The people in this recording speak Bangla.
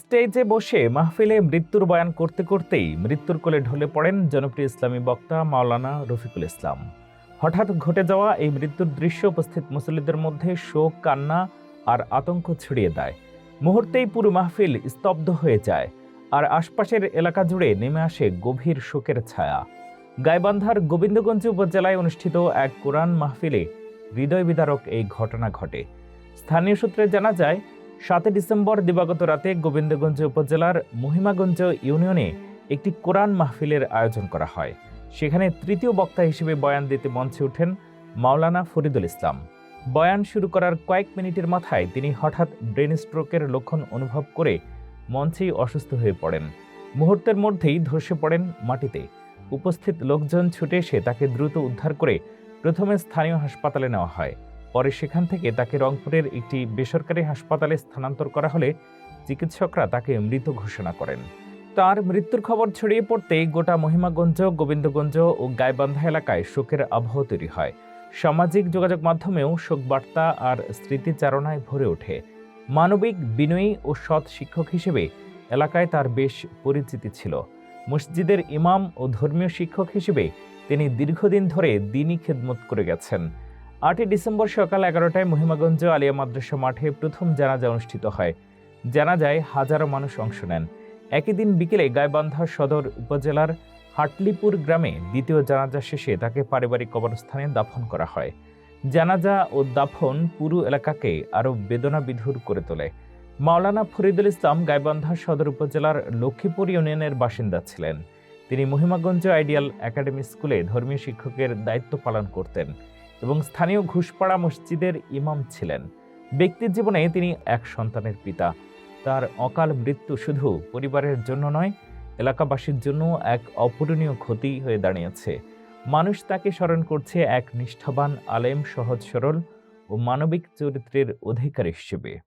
স্টেজে বসে মাহফিলে মৃত্যুর বয়ান করতে করতেই মৃত্যুর কোলে ঢলে পড়েন জনপ্রিয় ইসলামী বক্তা মাওলানা রফিকুল ইসলাম। হঠাৎ ঘটে যাওয়া এই মৃত্যুর দৃশ্য উপস্থিত মুসল্লিদের মধ্যে শোক, কান্না আর আতঙ্ক ছড়িয়ে দেয়। মুহূর্তেই পুরো মাহফিল স্তব্ধ হয়ে যায় আর আশপাশের এলাকা জুড়ে নেমে আসে গভীর শোকের ছায়া। গাইবান্ধার গোবিন্দগঞ্জ উপজেলায় অনুষ্ঠিত এক কোরআন মাহফিলে হৃদয় বিদারক এই ঘটনা ঘটে। স্থানীয় সূত্রে জানা যায় সাতই ডিসেম্বর দিবাগত রাতে গোবিন্দগঞ্জ উপজেলার মহিমাগঞ্জ ইউনিয়নে একটি কোরআন মাহফিলের আয়োজন করা হয়। সেখানে তৃতীয় বক্তা হিসেবে বয়ান দিতে মঞ্চে ওঠেন মাওলানা ফরিদুল ইসলাম। বয়ান শুরু করার কয়েক মিনিটের মাথায় তিনি হঠাৎ ব্রেন স্ট্রোকের লক্ষণ অনুভব করে মঞ্চেই অসুস্থ হয়ে পড়েন। মুহূর্তের মধ্যেই ধসে পড়েন মাটিতে। উপস্থিত লোকজন ছুটে এসে তাকে দ্রুত উদ্ধার করে প্রথমে স্থানীয় হাসপাতালে নেওয়া হয়। পরে সেখান থেকে তাকে রংপুরের একটি বেসরকারি হাসপাতালে স্থানান্তর করা হলে চিকিৎসকরা তাকে মৃত ঘোষণা করেন। তার মৃত্যুর খবর ছড়িয়ে পড়তেই গোটা মহিমাগঞ্জ, গোবিন্দগঞ্জ ও গাইবান্ধা এলাকায় শোকের আবহ তৈরি হয়। সামাজিক যোগাযোগ মাধ্যমেও শোকবার্তা আর স্মৃতিচারণায় ভরে ওঠে। মানবিক, বিনয়ী ও সৎ শিক্ষক হিসেবে এলাকায় তার বেশ পরিচিতি ছিল। মসজিদের ইমাম ও ধর্মীয় শিক্ষক হিসেবে তিনি দীর্ঘদিন ধরে দিনই খেদমত করে গেছেন। আটই ডিসেম্বর সকাল এগারোটায় মহিমাগঞ্জ আলিয়া মাদ্রাসা মাঠে প্রথম জানাজা অনুষ্ঠিত হয়। জানাজায় হাজারো মানুষ অংশ নেন। একই দিন বিকেলে গাইবান্ধা সদর উপজেলার হাটলিপুর গ্রামে দ্বিতীয় জানাজা শেষে তাকে পারিবারিক কবরস্থানে দাফন করা হয়। জানাজা ও দাফন পুরো এলাকাকে আরও বেদনা বিধুর করে তোলে। মাওলানা ফরিদুল ইসলাম গাইবান্ধা সদর উপজেলার লক্ষ্মীপুর ইউনিয়নের বাসিন্দা ছিলেন। তিনি মহিমাগঞ্জ আইডিয়াল একাডেমি স্কুলে ধর্মীয় শিক্ষকের দায়িত্ব পালন করতেন। এবং স্থানীয় ঘুষপাড়া মসজিদের ইমাম ছিলেন। ব্যক্তির জীবনে তিনি এক সন্তানের পিতা। তার অকাল মৃত্যু শুধু পরিবারের জন্য নয়, এলাকাবাসীর জন্য এক অপূরণীয় ক্ষতি হয়ে দাঁড়িয়েছে। মানুষ তাকে স্মরণ করছে এক নিষ্ঠাবান, আলেম সহজ সরল ও মানবিক চরিত্রের অধিকার হিসেবে।